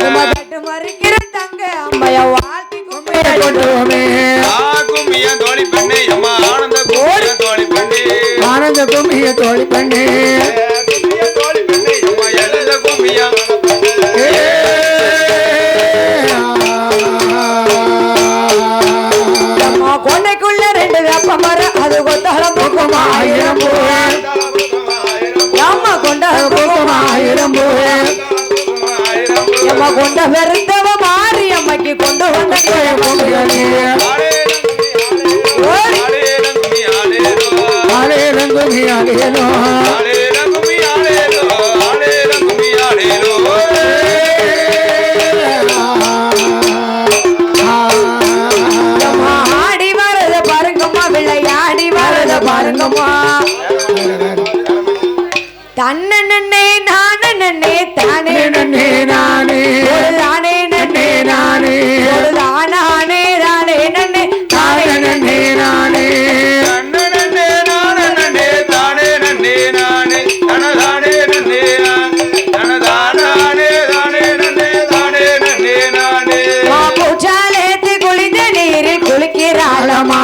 உமதட்டு கொண்டைக்குள்ள ரெண்டு வேப்ப மரம் அது கொண்டாலும் ஆயிரம் அம்மா கொண்டாலும் அவ கொண்ட பெருந்தவ மாறி அம்மைக்கு கொண்டு வந்த குழப்பம் ஆளே ரங்குமி ஆளேனோ பாருங்கம்மா தன்னே நானே தானே Alama